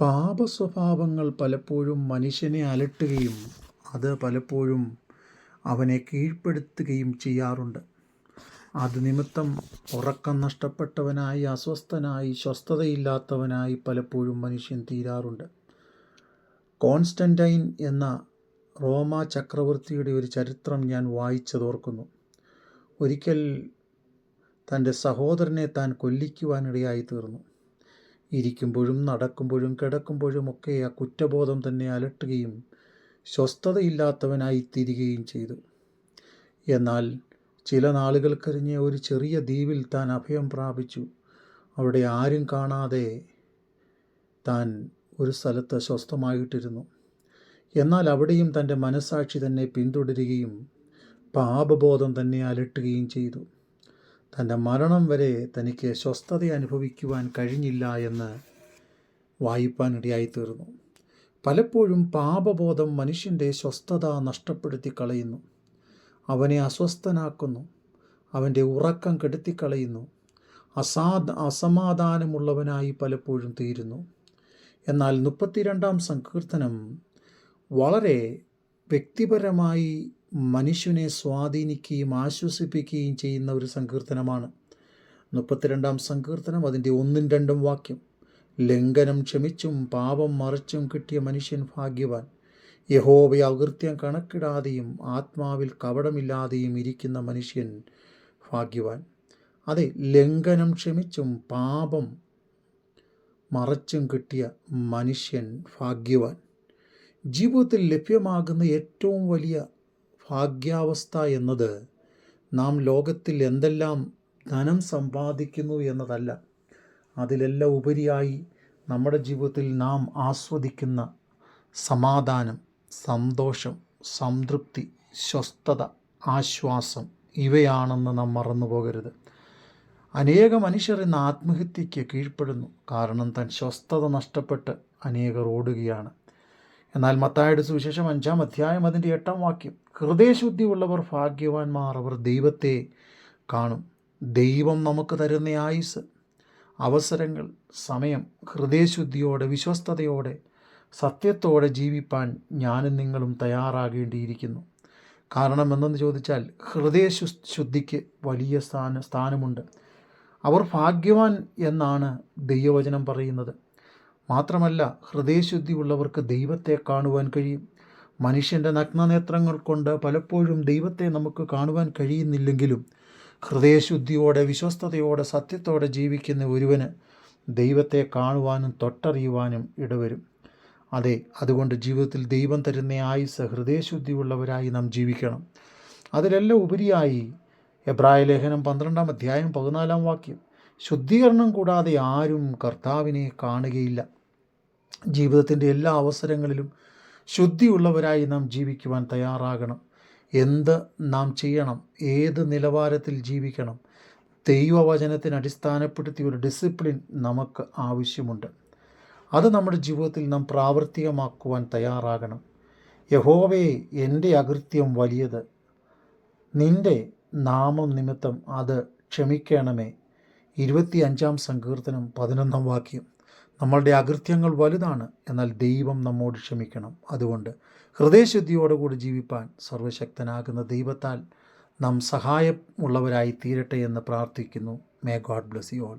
പാപസ്വഭാവങ്ങൾ പലപ്പോഴും മനുഷ്യനെ അലട്ടുകയും അത് പലപ്പോഴും അവനെ കീഴ്പ്പെടുത്തുകയും ചെയ്യാറുണ്ട്. അത് നിമിത്തം ഉറക്കം നഷ്ടപ്പെട്ടവനായി അസ്വസ്ഥനായി സ്വസ്ഥതയില്ലാത്തവനായി പലപ്പോഴും മനുഷ്യൻ തീരാറുണ്ട്. കോൺസ്റ്റന്റൈൻ എന്ന റോമ ചക്രവർത്തിയുടെ ഒരു ചരിത്രം ഞാൻ വായിച്ചതോർക്കുന്നു. ഒരിക്കൽ തന്റെ സഹോദരനെ താൻ കൊല്ലിക്കുവാനിടയായി തീർന്നു. ഇരിക്കുമ്പോഴും നടക്കുമ്പോഴും കിടക്കുമ്പോഴും ഒക്കെ ആ കുറ്റബോധം തന്നെ അലട്ടുകയും സ്വസ്ഥതയില്ലാത്തവനായി തീരുകയും ചെയ്തു. എന്നാൽ ചില നാളുകൾ കഴിഞ്ഞ് ഒരു ചെറിയ ദ്വീപിൽ താൻ അഭയം പ്രാപിച്ചു. അവിടെ ആരും കാണാതെ താൻ ഒരു സ്ഥലത്ത് സ്വസ്ഥമായിട്ടിരുന്നു. എന്നാൽ അവിടെയും തന്റെ മനസാക്ഷി തന്നെ പിന്തുടരുകയും പാപബോധം തന്നെ അലട്ടുകയും ചെയ്തു. തന്റെ മരണം വരെ തനിക്ക് സ്വസ്ഥത അനുഭവിക്കുവാൻ കഴിഞ്ഞില്ല എന്ന് വായിപ്പാനിടയായി തീർന്നു പലപ്പോഴും പാപബോധം മനുഷ്യന്റെ സ്വസ്ഥത നഷ്ടപ്പെടുത്തി കളയുന്നു അവനെ അസ്വസ്ഥനാക്കുന്നു. അവന്റെ ഉറക്കം കെടുത്തിക്കളയുന്നു. അസാധ അസമാധാനമുള്ളവനായി പലപ്പോഴും തീരുന്നു. എന്നാൽ മുപ്പത്തിരണ്ടാം സങ്കീർത്തനം വളരെ വ്യക്തിപരമായി മനുഷ്യനെ സ്വാധീനിക്കുകയും ആശ്വസിപ്പിക്കുകയും ചെയ്യുന്ന ഒരു സങ്കീർത്തനമാണ്. മുപ്പത്തിരണ്ടാം സങ്കീർത്തനം അതിന്റെ ഒന്നും രണ്ടും വാക്യം. ലംഘനം ക്ഷമിച്ചും പാപം മറിച്ചും കിട്ടിയ മനുഷ്യൻ ഭാഗ്യവാൻ. യഹോവയെ അകൃത്യം കണക്കിടാതെയും ആത്മാവിൽ കപടമില്ലാതെയും ഇരിക്കുന്ന മനുഷ്യൻ ഭാഗ്യവാൻ. അതെ ലംഘനം ക്ഷമിച്ചും പാപം മറച്ചും കിട്ടിയ മനുഷ്യൻ ഭാഗ്യവാൻ. ജീവിതത്തിൽ ലഭ്യമാകുന്ന ഏറ്റവും വലിയ ഭാഗ്യാവസ്ഥ എന്നത് നാം ലോകത്തിൽ എന്തെല്ലാം ധനം സമ്പാദിക്കുന്നു എന്നതല്ല. അതിലെല്ലാം ഉപരിയായി നമ്മുടെ ജീവിതത്തിൽ നാം ആസ്വദിക്കുന്ന സമാധാനം സന്തോഷം സംതൃപ്തി സ്വസ്ഥത ആശ്വാസം ഇവയാണെന്ന് നാം മറന്നു പോകരുത്. അനേക മനുഷ്യർ ഇന്ന് ആത്മഹത്യയ്ക്ക് കീഴ്പ്പെടുന്നു. കാരണം തൻ സ്വസ്ഥത നഷ്ടപ്പെട്ട് അനേകർ ഓടുകയാണ്. എന്നാൽ മത്തായുടെ സുവിശേഷം അഞ്ചാം അധ്യായം അതിന്റെ എട്ടാം വാക്യം ഹൃദയശുദ്ധിയുള്ളവർ ഭാഗ്യവാന്മാർ അവർ ദൈവത്തെ കാണും. ദൈവം നമുക്ക് തരുന്ന ആയുസ് അവസരങ്ങൾ സമയം ഹൃദയശുദ്ധിയോടെ വിശ്വസ്തയോടെ സത്യത്തോടെ ജീവിപ്പാൻ ഞാനും നിങ്ങളും തയ്യാറാകേണ്ടിയിരിക്കുന്നു. കാരണം എന്തെന്ന് ചോദിച്ചാൽ ഹൃദയ ശുദ്ധിക്ക് വലിയ സ്ഥാന സ്ഥാനമുണ്ട്. അവർ ഭാഗ്യവാൻ എന്നാണ് ദൈവവചനം പറയുന്നത്. മാത്രമല്ല ഹൃദയശുദ്ധിയുള്ളവർക്ക് ദൈവത്തെ കാണുവാൻ കഴിയും. മനുഷ്യന്റെ നഗ്നനേത്രങ്ങൾ കൊണ്ട് പലപ്പോഴും ദൈവത്തെ നമുക്ക് കാണുവാൻ കഴിയുന്നില്ലെങ്കിലും ഹൃദയശുദ്ധിയോടെ വിശ്വസ്തയോടെ സത്യത്തോടെ ജീവിക്കുന്ന ഒരുവന് ദൈവത്തെ കാണുവാനും തൊട്ടറിയുവാനും ഇടവരും. അതെ അതുകൊണ്ട് ജീവിതത്തിൽ ദൈവം തരുന്ന ആയുസ് ഹൃദയശുദ്ധിയുള്ളവരായി നാം ജീവിക്കണം. അതിലെല്ലാം ഉപരിയായി എബ്രായ ലേഖനം പന്ത്രണ്ടാം അധ്യായം പതിനാലാം വാക്യം ശുദ്ധീകരണം കൂടാതെ ആരും കർത്താവിനെ കാണുകയില്ല. ജീവിതത്തിന്റെ എല്ലാ അവസരങ്ങളിലും ശുദ്ധിയുള്ളവരായി നാം ജീവിക്കുവാൻ തയ്യാറാകണം. എന്ത് നാം ചെയ്യണം ഏത് നിലവാരത്തിൽ ജീവിക്കണം ദൈവവചനത്തിന് അടിസ്ഥാനപ്പെടുത്തിയ ഒരു ഡിസിപ്ലിൻ നമുക്ക് ആവശ്യമുണ്ട്. അത് നമ്മുടെ ജീവിതത്തിൽ നാം പ്രാവർത്തികമാക്കുവാൻ തയ്യാറാകണം. യഹോവേ എന്റെ അകൃത്യം വലിയത്. നിന്റെ നാമം നിമിത്തം അത് ക്ഷമിക്കണമേ. ഇരുപത്തി അഞ്ചാം സങ്കീർത്തനം പതിനൊന്നാം വാക്യം. നമ്മളുടെ അകൃത്യങ്ങൾ വലുതാണ് എന്നാൽ ദൈവം നമ്മോട് ക്ഷമിക്കണം. അതുകൊണ്ട് ഹൃദയശുദ്ധിയോടുകൂടി ജീവിപ്പാൻ സർവശക്തനാകുന്ന ദൈവത്താൽ നാം സഹായമുള്ളവരായി തീരട്ടെ എന്ന് പ്രാർത്ഥിക്കുന്നു. May God bless you all